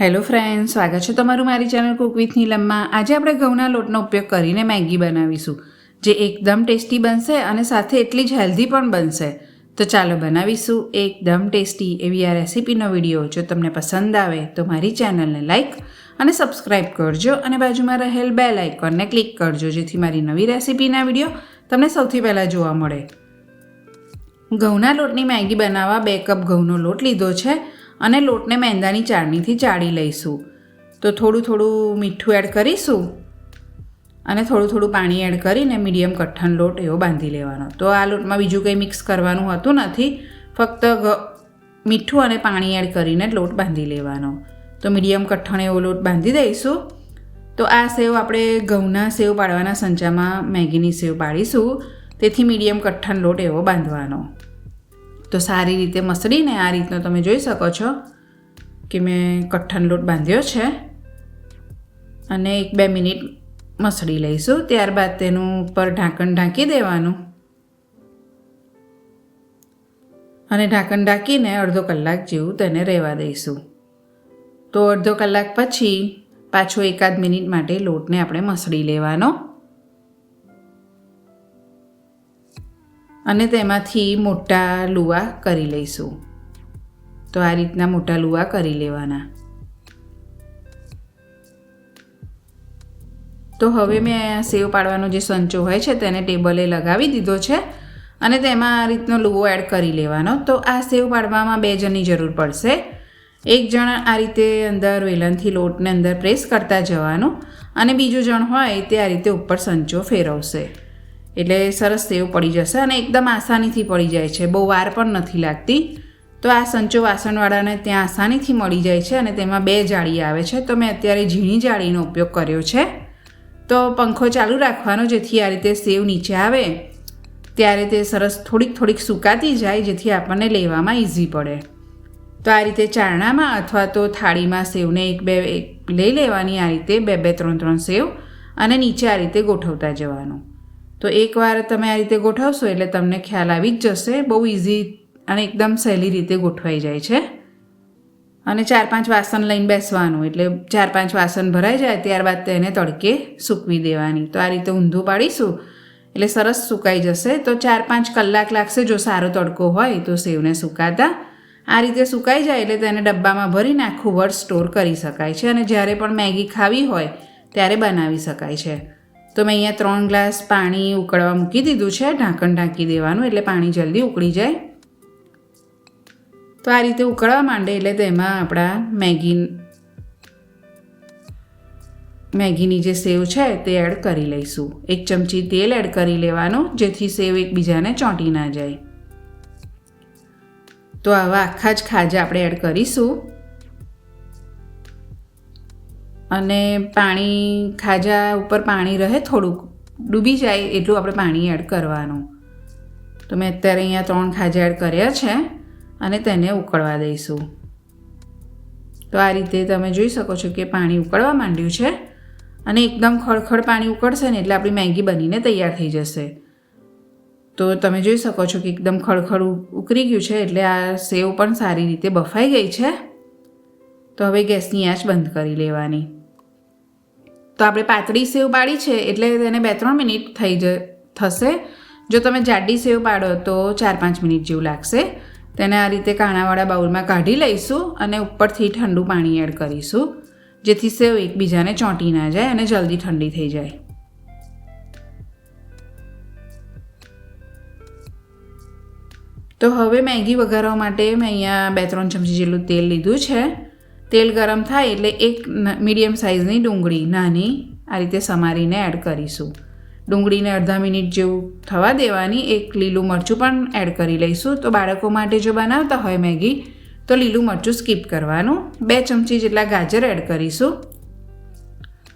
Hello friend સ્વાગત છે તમારું મારી ચેનલ કુક વિથ નીલમમાં. આજે આપણે ઘઉંના લોટનો ઉપયોગ કરીને મેગી બનાવીશું, જે એકદમ ટેસ્ટી બનશે અને સાથે એટલી જ હેલ્ધી પણ બનશે. તો ચાલો બનાવીશું એકદમ ટેસ્ટી એવી આ રેસીપીનો વીડિયો. જો તમને પસંદ આવે તો મારી ચેનલને લાઇક અને સબસ્ક્રાઇબ કરજો અને બાજુમાં રહેલ બેલ આઇકોનને ક્લિક કરજો, જેથી મારી નવી રેસીપીના વીડિયો તમને સૌથી પહેલાં જોવા મળે. ઘઉંના લોટની મેગી બનાવવા બે કપ ઘઉંનો લોટ લીધો છે. અને લોટને મેંદાની ચાળણીથી ચાળી લઈશું. તો થોડું થોડું મીઠું એડ કરીશું અને થોડું થોડું પાણી એડ કરીને મીડિયમ કઠણ લોટ એવો બાંધી લેવાનો. તો આ લોટમાં બીજું કંઈ મિક્સ કરવાનું હતું નથી, ફક્ત મીઠું અને પાણી એડ કરીને લોટ બાંધી લેવાનો. તો મીડિયમ કઠ્ઠણ એવો લોટ બાંધી દઈશું. તો આ સેવ આપણે ઘઉંના સેવ પાડવાના સંચામાં મેગીની સેવ પાડીશું. તેથી મીડિયમ કઠણ લોટ એવો બાંધવાનો. તો સારી રીતે મસળીને આ રીતનો તમે જોઈ શકો છો કે મેં કઠ્ઠન લોટ બાંધ્યો છે. અને એક બે મિનિટ મસળી લઈશું, ત્યારબાદ તેનું ઉપર ઢાંકણ ઢાંકી દેવાનું. અને ઢાંકણ ઢાંકીને અડધો કલાક જેવું તેને રહેવા દઈશું. તો અડધો કલાક પછી પાછો એકાદ મિનિટ માટે લોટને આપણે મસળી લેવાનો. અને તેમાંથી મોટા લુવા કરી લઈશું. તો આ રીતના મોટા લુવા કરી લેવાના. તો હવે મેં સેવ પાડવાનો જે સંચો હોય છે તેને ટેબલે લગાવી દીધો છે અને તેમાં આ રીતનો લુવો એડ કરી લેવાનો. તો આ સેવ પાડવામાં બે જણની જરૂર પડશે. એક જણ આ રીતે અંદર વેલણથી લોટને અંદર પ્રેસ કરતા જવાનું અને બીજું જણ હોય તે આ રીતે ઉપર સંચો ફેરવશે. એટલે સરસ સેવ પડી જશે અને એકદમ આસાનીથી પડી જાય છે. બહુ વાર પણ નથી લાગતી. તો આ સંચો વાસણવાળાને ત્યાં આસાનીથી મળી જાય છે અને તેમાં બે જાળી આવે છે. તો મેં અત્યારે ઝીણી જાળીનો ઉપયોગ કર્યો છે. તો પંખો ચાલુ રાખવાનો, જેથી આ રીતે સેવ નીચે આવે, ત્યારે તે સરસ થોડીક થોડીક સુકાતી જાય, જેથી આપણને લેવામાં ઇઝી પડે. તો આ રીતે ચારણામાં અથવા તો થાળીમાં સેવને એક બે, એક લઈ લેવાની, આ રીતે બે બે, ત્રણ ત્રણ સેવ અને નીચે આ રીતે ગોઠવતા જવાનું. તો એકવાર તમે આ રીતે ગોઠવશો એટલે તમને ખ્યાલ આવી જ જશે. બહુ ઇઝી અને એકદમ સહેલી રીતે ગોઠવાઈ જાય છે. અને ચાર પાંચ વાસણ લઈને બેસવાનું એટલે ચાર પાંચ વાસણ ભરાઈ જાય ત્યારબાદ તેને તડકે સૂકવી દેવાની. તો આ રીતે ઊંધું પાડીશું એટલે સરસ સુકાઈ જશે. તો ચાર પાંચ કલાક લાગશે જો સારો તડકો હોય તો સેવને સુકાતા. આ રીતે સુકાઈ જાય એટલે તેને ડબ્બામાં ભરીને આખું વર્ષ સ્ટોર કરી શકાય છે અને જ્યારે પણ મેગી ખાવી હોય ત્યારે બનાવી શકાય છે. તો મેં અહીંયા ત્રણ ગ્લાસ પાણી ઉકળવા મૂકી દીધું છે, ઢાંકણ ઢાંકી દેવાનું એટલે પાણી જલ્દી ઉકળી જાય. તો આ રીતે ઉકળવા માંડે એટલે તેમાં આપણા મેગી, મેગીની જે સેવ છે તે એડ કરી લઈશું. એક ચમચી તેલ એડ કરી લેવાનું, જેથી સેવ એકબીજાને ચોંટી ના જાય. તો આવા આખા જ ખાજા આપણે એડ કરીશું. અને પાણી ખાજા ઉપર પાણી રહે, થોડુંક ડૂબી જાય એટલું આપણે પાણી એડ કરવાનું. તો મેં અત્યારે અહીંયા ત્રણ ખાજા એડ કર્યા છે અને તેને ઉકળવા દઈશું. તો આ રીતે તમે જોઈ શકો છો કે પાણી ઉકળવા માંડ્યું છે અને એકદમ ખળખળ પાણી ઉકળશે ને એટલે આપણી મેગી બનીને તૈયાર થઈ જશે. તો તમે જોઈ શકો છો કે એકદમ ખળખળ ઉકળી ગયું છે એટલે આ સેવ પણ સારી રીતે બફાઈ ગઈ છે. તો હવે ગેસની આંચ બંધ કરી લેવાની. તો આપણે પાતળી સેવ પાડી છે એટલે તેને બે ત્રણ મિનિટ થઈ જ, થશે. જો તમે જાડી સેવ પાડો તો ચાર પાંચ મિનિટ જેવું લાગશે. તેને આ રીતે કાણાવાળા બાઉલમાં કાઢી લઈશું અને ઉપરથી ઠંડુ પાણી એડ કરીશું, જેથી સેવ એકબીજાને ચોંટી ના જાય અને જલ્દી ઠંડી થઈ જાય. તો હવે મેગી વઘારવા માટે મેં અહીંયા બે ત્રણ ચમચી જેટલું તેલ લીધું છે. તેલ ગરમ થાય એટલે એક મીડિયમ સાઇઝની ડુંગળી નાની આ રીતે સમારીને એડ કરીશું. ડુંગળીને અડધા મિનિટ જેવું થવા દેવાની, એક લીલું મરચું પણ એડ કરી લઈશું. તો બાળકો માટે જો બનાવતા હોય મેગી, તો લીલું મરચું સ્કીપ કરવાનું. બે ચમચી જેટલા ગાજર એડ કરીશું.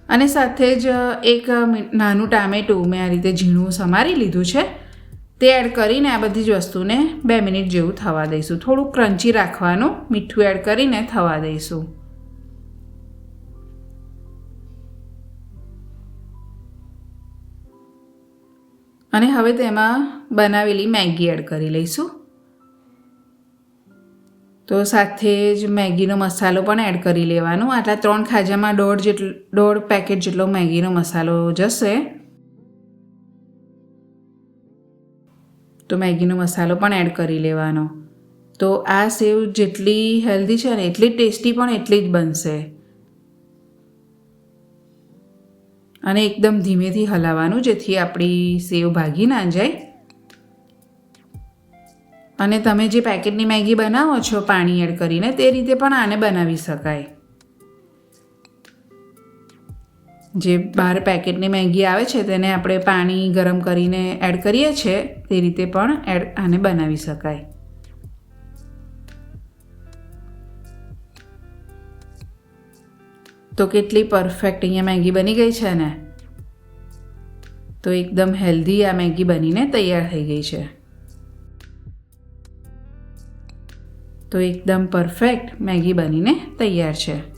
અને સાથે જ એક નાનું ટામેટું મેં આ રીતે ઝીણું સમારી લીધું છે. તે એડ કરીને આ બધી જ વસ્તુને બે મિનિટ જેવું થવા દઈશું. થોડું ક્રન્ચી રાખવાનું, મીઠું એડ કરીને થવા દઈશું. અને હવે તેમાં બનાવેલી મેગી એડ કરી લઈશું. તો સાથે જ મેગીનો મસાલો પણ એડ કરી લેવાનો. આટલા ત્રણ ખાજામાં દોઢ જેટલો, દોઢ પેકેટ જેટલો મેગીનો મસાલો જશે. તો મેગીનો મસાલો પણ એડ કરી લેવાનો. તો આ સેવ જેટલી હેલ્ધી છે ને એટલી ટેસ્ટી પણ એટલી જ બનશે. અને એકદમ ધીમેથી હલાવવાનું જેથી આપણી સેવ ભાગી ના જાય. અને તમે જે પેકેટની મેગી બનાવો છો પાણી એડ કરીને તે રીતે પણ આને બનાવી શકાય. જે બહાર પેકેટની મેગી આવે છે તેને આપણે પાણી ગરમ કરીને એડ કરીએ છીએ તે રીતે પણ એડ આને બનાવી શકાય. તો કેટલી પરફેક્ટ અહીંયા મેગી બની ગઈ છે ને? તો એકદમ હેલ્ધી આ મેગી બનીને તૈયાર થઈ ગઈ છે. તો એકદમ પરફેક્ટ મેગી બનીને તૈયાર છે.